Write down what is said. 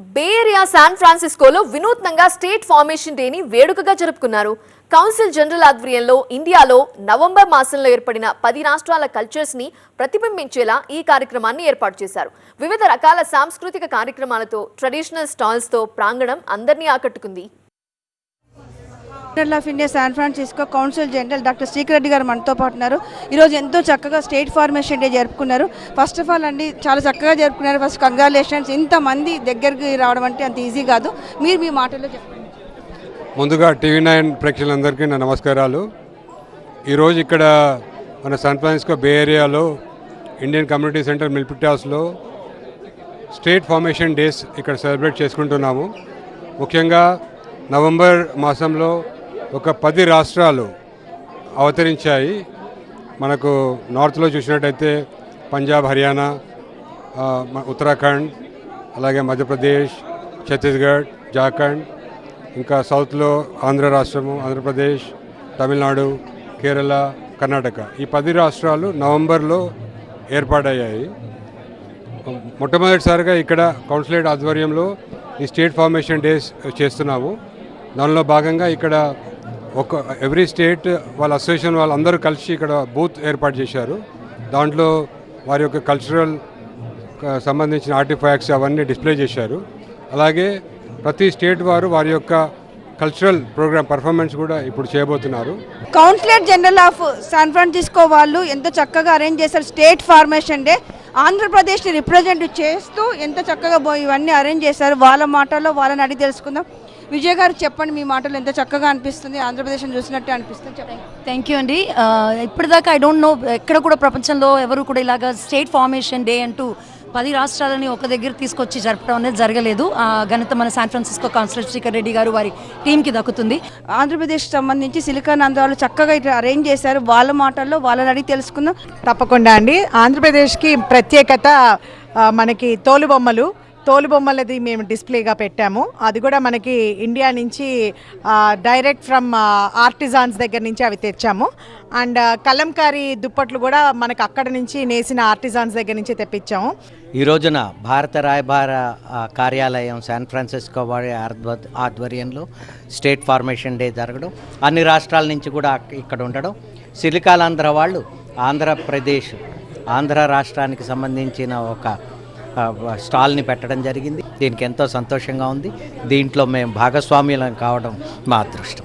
బే area San ఫ్రాన్సిస్కోలో వినూత్నంగా state formation డేని వేడుకగా జరుపుకున్నారు. కౌన్సిల్ జనరల్ ఆధ్వర్యంలో ఇండియాలో నవంబర్ మాసంలో ఏర్పడిన పది రాష్ట్రాల కల్చర్స్ని ప్రతిబింబించేలా ఈ కార్యక్రమాన్ని ఏర్పాటు చేశారు. వివిధ రకాల సాంస్కృతిక కార్యక్రమాలతో ట్రెడిషనల్ స్టాల్స్తో ప్రాంగణం అందరినీ ఆకట్టుకుంది. General of India San Francisco council general doctor Shrikar Reddy garu మనతో పాటు ఉన్నారు. ఈరోజు ఎంతో చక్కగా స్టేట్ ఫార్మేషన్ డే జరుపుకున్నారు. ఫస్ట్ ఆఫ్ ఆల్ అండి చాలా చక్కగా జరుపుకున్నారు. ఫస్ట్ కంగ్రాచులేషన్స్ ఇంతమంది దగ్గరికి రావడం అంటే అంత ఈజీ కాదు. మీరు మీ మాటల్లో చెప్పండి. ముందుగా టీవీ నైన్ ప్రేక్షకులందరికీ నా నమస్కారాలు. ఈరోజు ఇక్కడ మన శాన్ ఫ్రాన్సిస్కో బే ఏరియాలో ఇండియన్ కమ్యూనిటీ సెంటర్ మిల్పిటాస్లో స్టేట్ ఫార్మేషన్ డేస్ ఇక్కడ సెలబ్రేట్ చేసుకుంటున్నాము. ముఖ్యంగా నవంబర్ మాసంలో ఒక పది రాష్ట్రాలు అవతరించాయి. మనకు నార్త్లో చూసినట్టయితే పంజాబ్ హర్యానా ఉత్తరాఖండ్ అలాగే మధ్యప్రదేశ్ ఛత్తీస్గఢ్ జార్ఖండ్ ఇంకా సౌత్లో ఆంధ్ర రాష్ట్రము ఆంధ్రప్రదేశ్ తమిళనాడు కేరళ కర్ణాటక. ఈ పది రాష్ట్రాలు నవంబర్లో ఏర్పాటయ్యాయి. మొట్టమొదటిసారిగా ఇక్కడ కౌన్సిలేట్ ఆధ్వర్యంలో ఈ స్టేట్ ఫార్మేషన్ డేస్ చేస్తున్నాము. దానిలో భాగంగా ఇక్కడ ఒక ఎవ్రీ స్టేట్ వాళ్ళ అసోసియేషన్ వాళ్ళందరూ కలిసి ఇక్కడ బూత్ ఏర్పాటు చేశారు. దాంట్లో వారి యొక్క కల్చరల్ సంబంధించిన ఆర్టిఫాక్ట్స్ అవన్నీ డిస్ప్లే చేశారు. అలాగే ప్రతి స్టేట్ వారు వారి యొక్క కల్చరల్ ప్రోగ్రామ్ పర్ఫార్మెన్స్ కూడా ఇప్పుడు చేయబోతున్నారు. Councillor general of San Francisco వాళ్ళు ఎంతో చక్కగా అరేంజ్ చేశారు స్టేట్ ఫార్మేషన్ డే. ఆంధ్రప్రదేశ్ని రిప్రజెంట్ చేస్తూ ఎంత చక్కగా ఇవన్నీ అరేంజ్ చేశారు. వాళ్ళ మాటల్లో వాళ్ళని అడిగి తెలుసుకుందాం. విజయ్ గారు చెప్పండి మీ మాటలు ఎంత చక్కగా అనిపిస్తుంది ఆంధ్రప్రదేశ్ని చూసినట్టు అనిపిస్తుంది చెప్పండి. థ్యాంక్ యూ అండి. ఇప్పటిదాకా ఐ డోంట్ నో ఎక్కడ కూడా ప్రపంచంలో ఎవరు కూడా ఇలాగ స్టేట్ ఫార్మేషన్ డే అంటూ పది రాష్ట్రాలని ఒక దగ్గర తీసుకొచ్చి జరపడం అనేది జరగలేదు. ఆ ఘనత మన San Francisco councillor Shrikar Reddy garu వారి టీంకి దక్కుతుంది. ఆంధ్రప్రదేశ్ సంబంధించి సిలికాన్ ఆంధ్ర వాళ్ళు చక్కగా ఇట్లా అరేంజ్ చేశారు. వాళ్ళ మాటల్లో వాళ్ళని అడిగి తెలుసుకుందాం. తప్పకుండా అండి. ఆంధ్రప్రదేశ్కి ప్రత్యేకత మనకి తోలుబొమ్మలు. తోలుబొమ్మలది మేము డిస్ప్లేగా పెట్టాము. అది కూడా మనకి ఇండియా నుంచి డైరెక్ట్ ఫ్రమ్ ఆర్టిజాన్స్ దగ్గర నుంచి అవి తెచ్చాము. అండ్ కలంకారీ దుప్పట్లు కూడా మనకు అక్కడ నుంచి నేసిన ఆర్టిజాన్స్ దగ్గర నుంచి తెప్పించాము. ఈ రోజున భారత రాయబార కార్యాలయం శాన్ ఫ్రాన్సిస్కో వారి ఆధ్వర్యంలో స్టేట్ ఫార్మేషన్ డే జరగడం అన్ని రాష్ట్రాల నుంచి కూడా ఇక్కడ ఉండడం. సిలికాలాంధ్ర వాళ్ళు ఆంధ్రప్రదేశ్ ఆంధ్ర రాష్ట్రానికి సంబంధించిన ఒక స్టాల్ని పెట్టడం జరిగింది. దీనికి ఎంతో సంతోషంగా ఉంది. దీంట్లో మేము భాగస్వామ్యులం కావడం మా అదృష్టం.